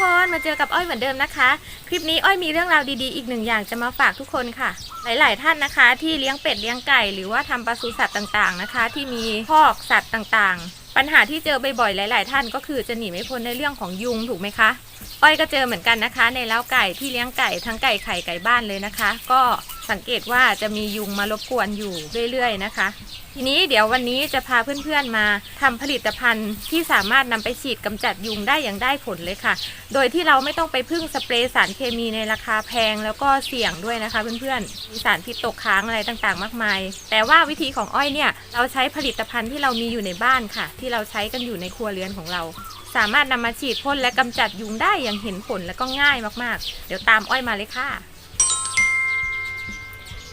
คนมาเจอกับอ้อยเหมือนเดิมนะคะ คลิปนี้อ้อยมีเรื่องราวดีๆ อีกหนึ่งอย่างจะมาฝากทุกคนค่ะ หลาย ๆ ท่านนะคะ ที่เลี้ยงเป็ดเลี้ยงไก่หรือว่าทำปศุสัตว์ต่างๆนะคะ ที่มีพอกสัตว์ต่างๆ ปัญหาที่เจอบ่อยๆหลาย ๆ ท่านก็คือจะหนีไม่พ้นในเรื่องของยุงถูกไหมคะอ้อยก็เจอเหมือนกันนะคะ ในเล้าไก่ที่เลี้ยงไก่ทั้งไก่ไข่ไก่บ้านเลยนะคะ ก็ สังเกตว่าจะมียุงมารบกวนอยู่เรื่อยๆนะคะ ทีนี้เดี๋ยววันนี้จะพาเพื่อนๆมาทำผลิตภัณฑ์ที่สามารถนำไปฉีดกำจัดยุงได้อย่างได้ผลเลยค่ะ โดยที่เราไม่ต้องไปพึ่งสเปรย์สารเคมีในราคาแพงแล้วก็เสี่ยงด้วยนะคะเพื่อนๆมีสารพิษตกค้างอะไรต่างๆ มากมาย แต่ว่าวิธีของอ้อยเนี่ยเราใช้ผลิตภัณฑ์ที่เรามีอยู่ในบ้านค่ะ ที่เราใช้กันอยู่ในครัวเรือนของเราสามารถนำมาฉีดพ่นและกำจัดยุงได้อย่างเห็นผลและก็ง่ายมาก ๆ เดี๋ยวตามอ้อยมาเลยค่ะ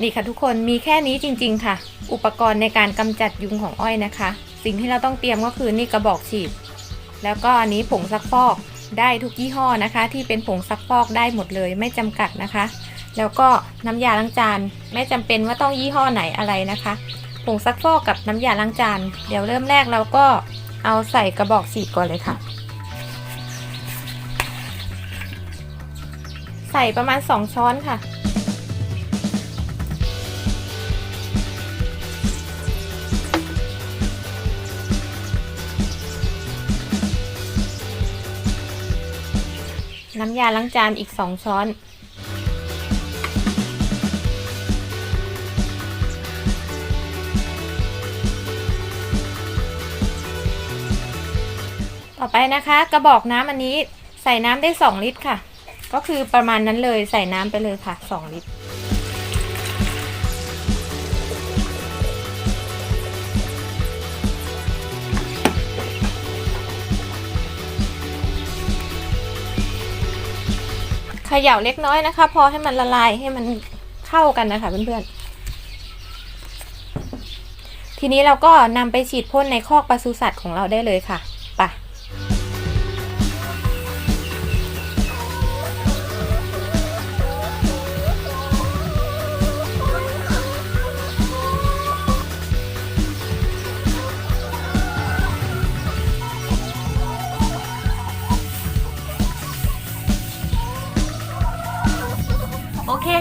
นี่ค่ะทุกคนมีแค่นี้จริง ๆ ค่ะ อุปกรณ์ในการกำจัดยุงของอ้อยนะคะ สิ่งที่เราต้องเตรียมก็คือนี่กระบอกฉีด แล้วก็อันนี้ผงซักฟอกได้ทุกยี่ห้อนะคะ ที่เป็นผงซักฟอกได้หมดเลยไม่จำกัดนะคะ แล้วก็น้ำยาล้างจานไม่จำเป็นว่าต้องยี่ห้อไหนอะไรนะคะผงซักฟอกกับน้ำยาล้างจานเดี๋ยวเริ่มแรกเราก็เอาใส่กระบอกฉีดก่อนเลยค่ะ ใส่ประมาณ 2 ช้อนค่ะ น้ำยาล้างจานอีก2ช้อนต่อไปนะคะกระบอกน้ำอันนี้ใส่น้ำได้ 2 ลิตรค่ะ ก็คือประมาณนั้นเลยใส่น้ำไปเลยค่ะ 2 ลิตร เขย่าเล็กน้อยนะคะ พอให้มันละลายให้มันเข้ากันนะคะเพื่อนๆ ทีนี้เราก็นำไปฉีดพ่นในคอกปศุสัตว์ของเราได้เลยค่ะ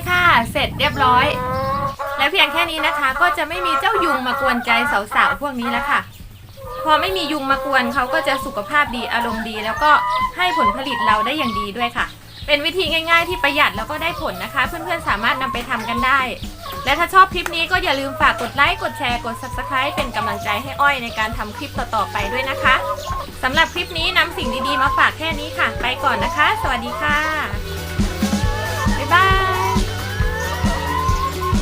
คค่ะ เสร็จเรียบร้อย และเพียงแค่นี้นะคะ ก็จะไม่มีเจ้ายุงมากวนใจสาวๆพวกนี้แล้วค่ะ พอไม่มียุงมากวนเขาก็จะสุขภาพดีอารมณ์ดี แล้วก็ให้ผลผลิตเราได้อย่างดีด้วยค่ะ เป็นวิธีง่าย ๆ ที่ประหยัดแล้วก็ได้ผลนะคะ เพื่อนๆสามารถนำไปทำกันได้ และถ้าชอบคลิปนี้ก็อย่าลืมฝากกดไลค์กดแชร์กด subscribe เป็นกำลังใจให้อ้อยในการทำคลิปต่อๆไปด้วยนะคะสำหรับคลิปนี้นำสิ่งดีๆมาฝากแค่นี้ค่ะ ไปก่อน